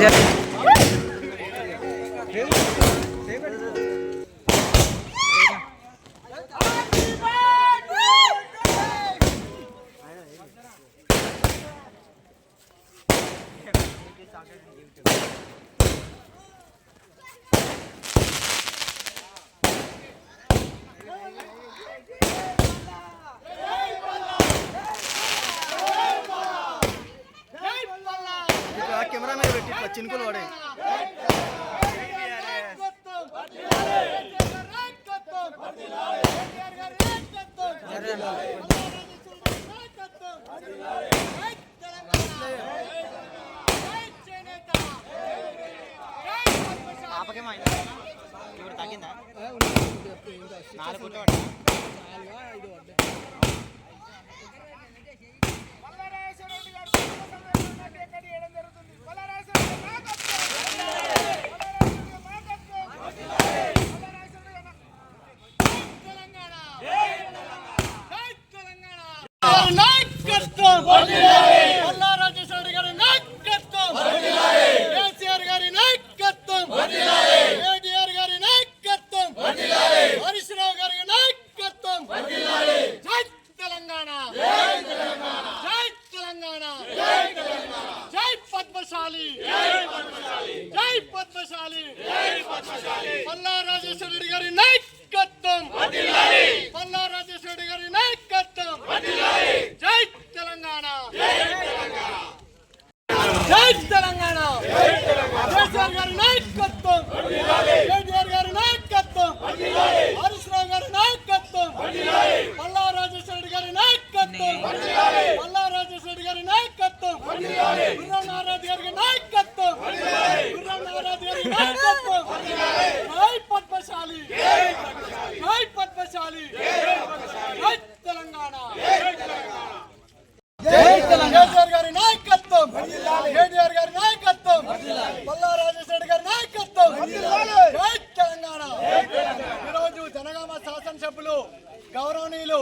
ya. చినుకులు పడాయి ఇప్పుడు తగ్గిందా నాలుగు నాయకత్వం పల్లా రాజేశ్వరి గారి నాయకత్వం కేసీఆర్ గారి నాయకత్వం కేటీఆర్ గారి నాయకత్వం హరీష్ రావు గారి నాయకత్వం జై తెలంగాణ జై తెలంగాణ జై పద్మశాలి జై పద్మశాలి పల్లా రాజేశ్వర రెడ్డి గారి నాయకత్వం. పల్లా రాజేశ్వర రెడ్డి గారి నాయకత్వం. జై తెలంగాణ. జై తెలంగాణ. కేసీఆర్ గారి నాయకత్వం. కేటీఆర్ గారి నాయకత్వం. హరీష్ రావు గారి నాయకత్వం. పల్లా రాజేశ్వర రెడ్డి గారి నాయకత్వం. పల్లా రాజేశ్వర రెడ్డి గారి నాయకత్వం. గుర్రం నారాజు గారి నాయకత్వం. గుర్రం నారాజు గారి నాయకత్వం. జై పద్మశాలి. జై పద్మశాలి. జై తెలంగాణ. కేసీఆర్ గారి నాయకత్వం. కేటీఆర్ గారి నాయకత్వం. పల్లా రాజేశ్వర గారి నాయకత్వం. జై తెలంగాణ. ఈరోజు జనగామ శాసనసభ్యులు గౌరవనీయులు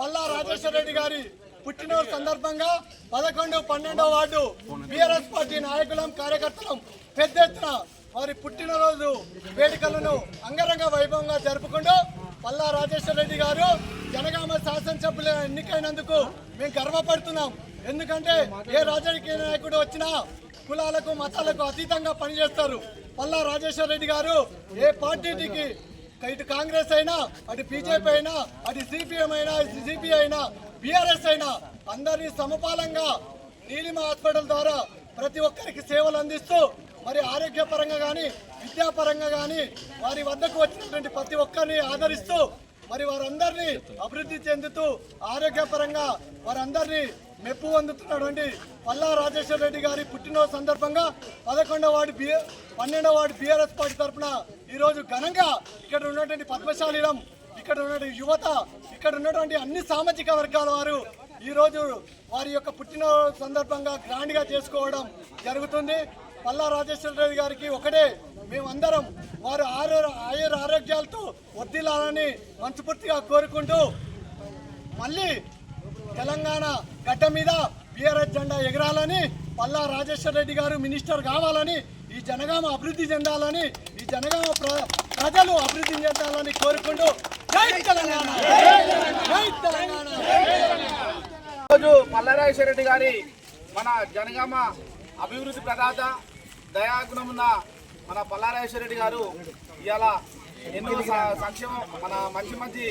పల్లా రాజేశ్వర రెడ్డి గారి పుట్టినరోజు సందర్భంగా పదకొండు పన్నెండో వార్డు బీఆర్ఎస్ పార్టీ నాయకులం కార్యకర్తలం పెద్ద ఎత్తున వారి పుట్టినరోజు వేడుకలను అంగరంగ వైభవంగా జరుపుకుంటూ పల్లా రాజేశ్వర రెడ్డి గారు జనగామ శాసనసభ్యులు ఎన్నికైనందుకు మేము గర్వపడుతున్నాం. ఎందుకంటే ఏ రాజకీయ నాయకుడు వచ్చినా కులాలకు మతాలకు అతీతంగా పనిచేస్తారు. పల్లా రాజేశ్వర రెడ్డి గారు ఏ పార్టీకి ఇటు కాంగ్రెస్ అయినా అటు బీజేపీ అయినా అటు సిపిఎం అయినా సిపిఐ అయినా బీఆర్ఎస్ అయినా అందరినీ సమపాలంగా నీలిమ హాస్పిటల్ ద్వారా ప్రతి ఒక్కరికి సేవలు అందిస్తూ మరి ఆరోగ్యపరంగా కానీ విద్యాపరంగా కానీ వారి వద్దకు వచ్చినటువంటి ప్రతి ఒక్కరిని ఆదరిస్తూ మరి వారందరినీ అభివృద్ధి చెందుతూ ఆరోగ్యపరంగా వారందరినీ మెప్పు పొందుతున్నటువంటి పల్లా రాజేశ్వర రెడ్డి గారి పుట్టినరోజు సందర్భంగా పదకొండవ వార్డు బి పన్నెండవ వార్డు బీఆర్ఎస్ పార్టీ తరఫున ఈరోజు ఘనంగా ఇక్కడ ఉన్నటువంటి పద్మశాలీలం ఇక్కడ ఉన్నటువంటి యువత ఇక్కడ ఉన్నటువంటి అన్ని సామాజిక వర్గాల వారు ఈరోజు వారి యొక్క పుట్టినరోజు సందర్భంగా గ్రాండ్గా చేసుకోవడం జరుగుతుంది. పల్లా రాజేశ్వర రెడ్డి గారికి ఒకటే మేమందరం వారు ఆరు ఆయుర ఆరోగ్యాలతో వర్దిల్లాలని మనస్ఫూర్తిగా కోరుకుంటూ మళ్ళీ తెలంగాణ గడ్డ మీద బీఆర్ఎస్ జెండా ఎగరాలని పల్లా రాజేశ్వర రెడ్డి గారు మినిస్టర్ కావాలని ఈ జనగామ అభివృద్ధి చెందాలని ఈ జనగామ ప్ర- ప్రజలు అభివృద్ధి చెందాలని కోరుకుంటూ జై తెలంగాణ! జై తెలంగాణ! ఈరోజు పల్లా రాజేశ్వర రెడ్డి గారి మన జనగామ అభివృద్ధి ప్రదాత దయాగుణమున్న మన పల్లారాజేశ్వర రెడ్డి గారు ఇవాళ ఎన్నో సంక్షేమం మన మంచి మంచి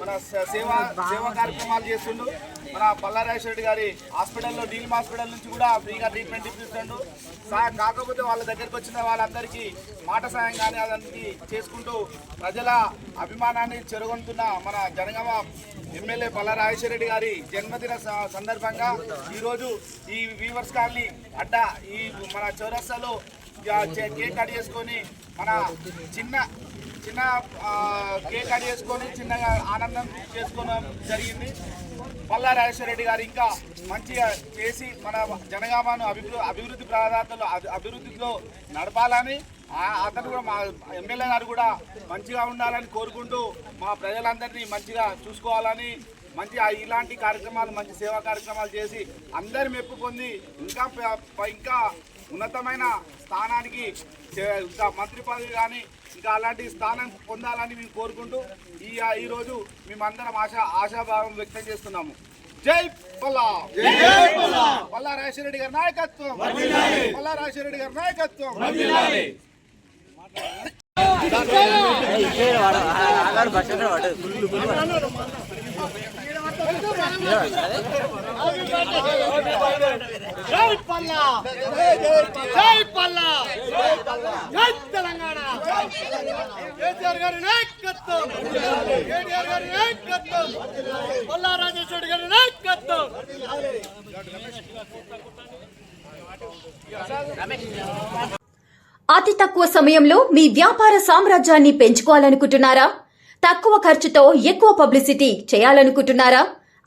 మన సేవా సేవా కార్యక్రమాలు చేస్తుండు. మన పల్లారాజేశ్వర రెడ్డి గారి హాస్పిటల్లో డీల్ హాస్పిటల్ నుంచి కూడా ఫ్రీగా ట్రీట్మెంట్ ఇప్పిస్తుండు. సా- కాకపోతే వాళ్ళ దగ్గరికి వచ్చిన వాళ్ళందరికీ మాట సాయం కానీ అదంతా చేసుకుంటూ ప్రజల అభిమానాన్ని చెరగొంటున్న మన జనగామ ఎమ్మెల్యే పల్లా రెడ్డి గారి జన్మదిన స- సందర్భంగా ఈరోజు ఈ వీవర్స్ కాలనీ అడ్డ ఈ మన చౌరస్తాలో కేక్ కట్ చేసుకొని మన చిన్న చిన్న కేక్ కట్ చేసుకొని చిన్నగా ఆనందం చేసుకోవడం జరిగింది. పల్లా రెడ్డి గారు ఇంకా మంచిగా చేసి మన జనగామను అభివృద్ధి అభివృద్ధి ప్రాధాన్యతలు అభి- అభివృద్ధిలో నడపాలని ఆ- అతను కూడా మా ఎమ్మెల్యే గారు కూడా మంచిగా ఉండాలని కోరుకుంటూ మా ప్రజలందరినీ మంచిగా చూసుకోవాలని మంచి ఇలాంటి కార్యక్రమాలు మంచి సేవా కార్యక్రమాలు చేసి అందరి మెప్పు పొంది ఇంకా ఇంకా ఉన్నతమైన స్థానానికి ఇంకా మంత్రి పదవి కానీ ఇంకా అలాంటి స్థానం పొందాలని మేము కోరుకుంటూ ఈ ఈరోజు మేమందరం ఆశ ఆశాభావం వ్యక్తం చేస్తున్నాము. జై పల్లా పల్లా రాజశేఖర గారి నాయకత్వం! పల్లా రాజశేఖర గారి నాయకత్వం! జై పల్లా జై పల్లా జై తెలంగాణ కేసీఆర్ గారి నాయకత్వం కేటీఆర్ గారి నాయకత్వం పల్లా రాజేశ్వర గారి నాయకత్వం అతి తక్కువ సమయంలో మీ వ్యాపార సామ్రాజ్యాన్ని పెంచుకోవాలనుకుంటున్నారా? తక్కువ ఖర్చుతో ఎక్కువ పబ్లిసిటీ చేయాలనుకుంటున్నారా?